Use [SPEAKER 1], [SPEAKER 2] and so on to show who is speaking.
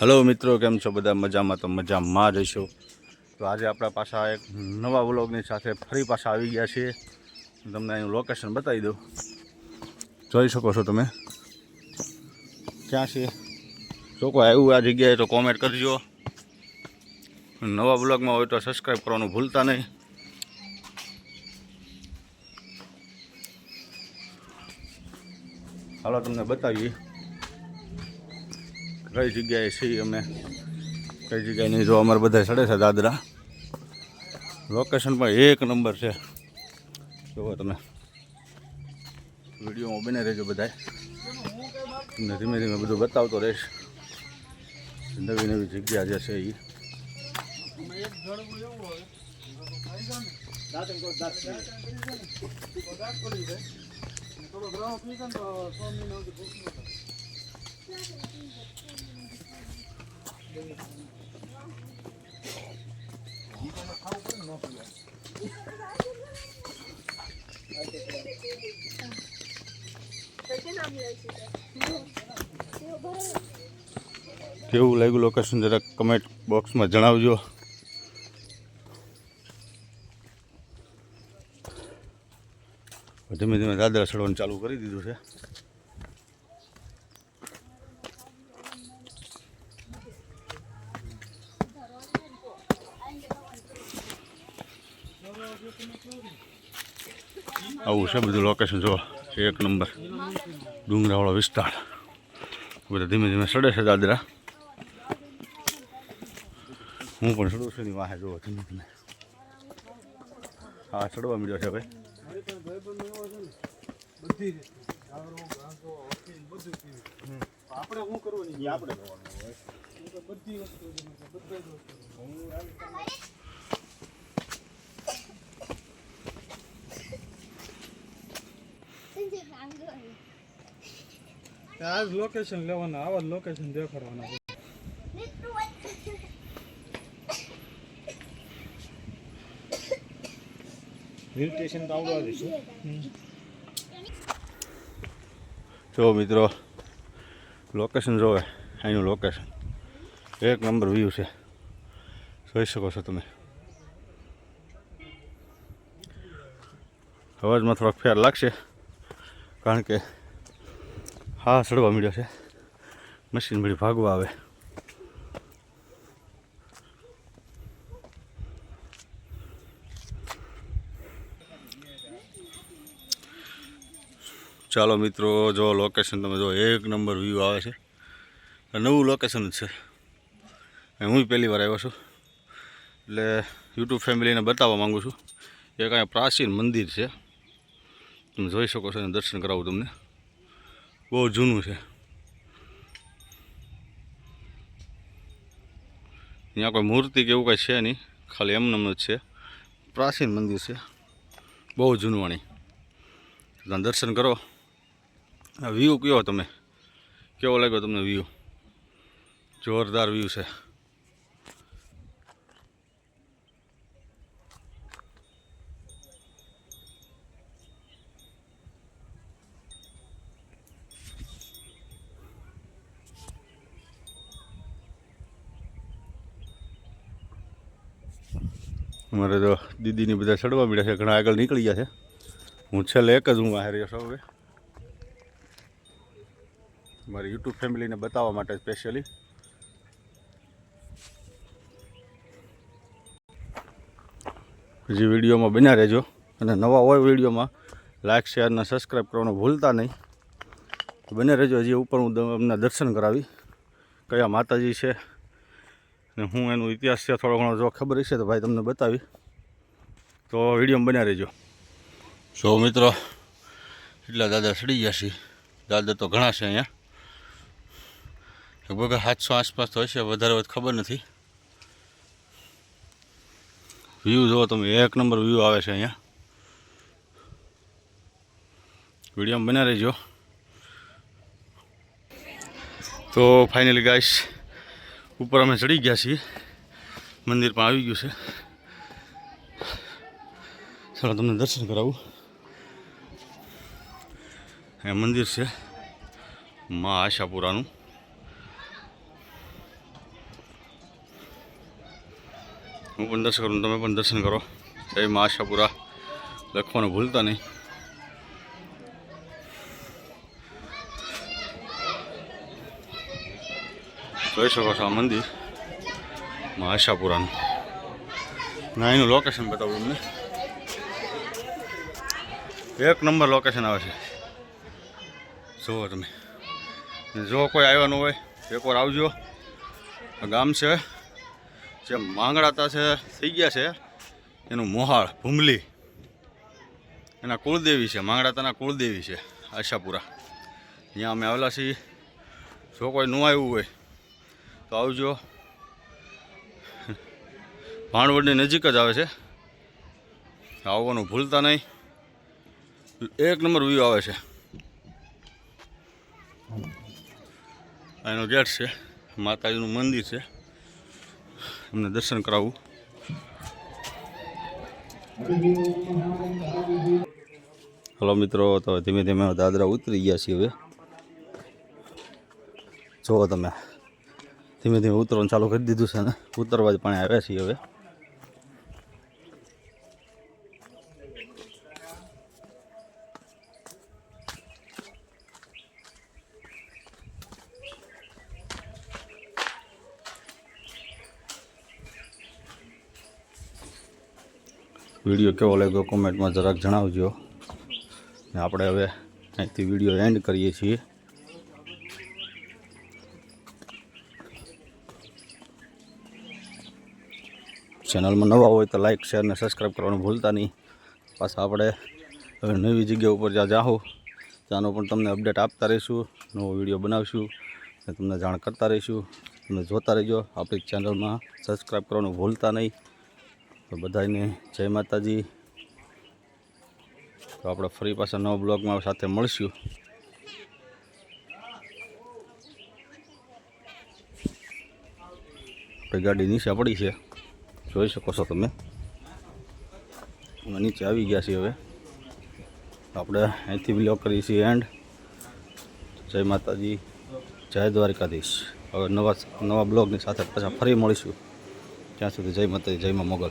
[SPEAKER 1] Hello મિત્રો, કેમ છો બધા? મજામાં તો મજામાં જ હશો. તો આજે આપણા પાછા એક નવા વ્લોગની સાથે ફરી પાછા આવી ગયા છીએ. તમને અહીં લોકેશન બતાવી દઉં. જોઈ શકો છો તમે. ક્યાં છે? જો કોઈ આવ્યું આ જગ્યાએ તો કોમેન્ટ કરજો. નવા બ્લોગમાં હોય તો સબસ્ક્રાઈબ કરવાનું ભૂલતા નહીં. હાલો, તમને બતાવીએ. કઈ જગ્યાએ છીએ અમે? કઈ જગ્યાએ નહીં જો અમારે બધા ચડે છે દાદરા. લોકેશન પણ એક નંબર છે. જુઓ તમે. વિડીયોમાં બને રહેજો બધા તમને ધીમે ધીમે બધું બતાવતો રહીશ. નવી નવી જગ્યા જે છે એ કેવું લાગ્યું લોકેશન જરાક કમેન્ટ બોક્સમાં જણાવજો. ધીમે ધીમે દાદરા ચડવાનું ચાલુ કરી દીધું છે. આવું છે બધું લોકેશન જો એક નંબર ડુંગરાવાળો વિસ્તાર. બધા ધીમે ધીમે સડે છે દાદરા. હું પણ સડું છું ની વાહે જોવો ધીમે ધીમે. હા ચડવા મળ્યો છે ભાઈ.
[SPEAKER 2] આપણે શું કરવું? આપણે બધી વસ્તુ છે, મેં તો બધા જ વસ્તુ હું એમ આ જ લોકેશન લેવાના, આવા જ લોકેશન દેખાડવાના
[SPEAKER 1] જો મિત્રો લોકેશન જોવે અહીંનું લોકેશન એક નંબર વ્યૂ છે. જોઈ શકો છો તમે. અવાજમાં થોડોક ફેર લાગશે. કારણ કે હા ચડવા મળ્યો છે. મશીન બધી ભાગવા આવે. ચાલો મિત્રો, જો લોકેશન તમે જો એક નંબર વ્યૂ આવે છે. નવું લોકેશન જ છે. હું પહેલી વાર આવ્યો છું. એટલે યુટ્યુબ ફેમિલીને બતાવવા માગું છું એ કાંઈ પ્રાચીન મંદિર છે. તમે જોઈ શકો છો અને દર્શન કરાવું તમને. બહુ જૂનું છે. અહીંયા કોઈ મૂર્તિ કે એવું કાંઈ છે નહીં. ખાલી એમનેમ જ છે. પ્રાચીન મંદિર છે. બહુ જૂનવાણી. તમે દર્શન કરો. આ વ્યૂ કયો તમે? કેવો લાગ્યો તમને વ્યૂ જોરદાર વ્યૂ છે. અમારે તો દીદીની બધા ચડવા મળ્યા છે, ઘણા આગળ નીકળી ગયા છે. હું છેલ્લે એક જ હું બહાર રહ્યો હવે. મારી યુટ્યુબ ફેમિલીને બતાવવા માટે સ્પેશિયલી પછી વિડીયોમાં બન્યા રહેજો. અને નવા હોય વિડીયોમાં લાઇક શેર અને સબસ્ક્રાઈબ કરવાનું ભૂલતા નહીં. બને રહેજો. હજી ઉપર હું અમને દર્શન કરાવી. કયા માતાજી છે? અને હું એનો ઇતિહાસ છે, થોડો ઘણો જો ખબર હશે તો ભાઈ તમને બતાવી તો વિડીયોમાં બન્યા રહેજો. જો મિત્રો, એટલા દાદા સડી ગયા છે. દાદા તો ઘણા છે અહીંયા. લગભગ સાતસો આસપાસ તો હશે, વધારે ખબર નથી. વ્યૂ જુઓ તમે, એક નંબર વ્યૂ આવે છે અહીંયા. વિડીયોમાં બન્યા રહેજો. તો ફાઇનલી ગાઈસ ઉપર અમે ચડી ગયા છીએ. મંદિર પણ આવી ગયું છે. ચાલો તમને દર્શન કરાવું. એ મંદિર છે મા આશાપુરાનું. હું પણ દર્શન કરું તમે પણ દર્શન કરો. એ મા આશાપુરા. લખવાનું ભૂલતા નહીં. જોઈ શકો છો આ મંદિર મા આશાપુરાનું ના એનું લોકેશન બતાવું તમને. એક નંબર લોકેશન આવે છે. જુઓ તમે. જો કોઈ આવ્યા ન હોય, એકવાર આવજો. ગામ છે, જે માંગડાતા છે, થઈ ગયા છે. એનું મોહાળ, ભૂમલી. એના કુળદેવી છે, માંગડાતાના કુળદેવી છે, આશાપુરા. ત્યાં અમે આવેલા છીએ. જો કોઈ ન આવ્યું હોય તો આવજો. ભાણવડની નજીક જ આવે છે. આવવાનું ભૂલતા નહીં. એક નંબર વ્યૂ આવે છે. એનો ગેટ છે. માતાજીનું મંદિર છે. એમને દર્શન કરાવવું હલો મિત્રો, તો ધીમે ધીમે દાદરા ઉતરી ગયા છીએ હવે. જુઓ તમે. ધીમે ધીમે ઉતરવાનું ચાલુ કરી દીધું છે ને. ઉતરવા જ પણ આવ્યા છીએ હવે. વીડિયો કેવો લાગ્યો કોમેન્ટમાં જરાક જણાવજો. આપણે હવે અહીંથી વીડિયો એન્ડ કરીએ છીએ. ચેનલમાં નવા હોય તો લાઇક શેર અને સબસ્ક્રાઈબ કરવાનું ભૂલતા નહીં. પાછા આપણે નવી જગ્યા ઉપર જ્યાં જાઓ ત્યાંનો પણ તમને અપડેટ આપતા રહીશું, નવો વીડિયો બનાવીશું ને તમને જાણ કરતા રહીશું. તમે જોતા રહેજો. આપણી ચેનલમાં સબસ્ક્રાઈબ કરવાનું ભૂલતા નહીં. તો બધાને જય માતાજી. તો આપણે ફરી પાછા નવા બ્લોગમાં સાથે મળશું. ગાડી નીચે પડી છે. જોઈ શકો છો તમે. નીચે આવી ગયા છીએ હવે. આપણે અહીંથી બ્લોગ કરીએ છીએ એન્ડ જય માતાજી, જય દ્વારકાધીશ. હવે નવા નવા બ્લોગની સાથે પાછા ફરી મળીશું. ત્યાં સુધી જય માતાજી, જય મા મોગલ.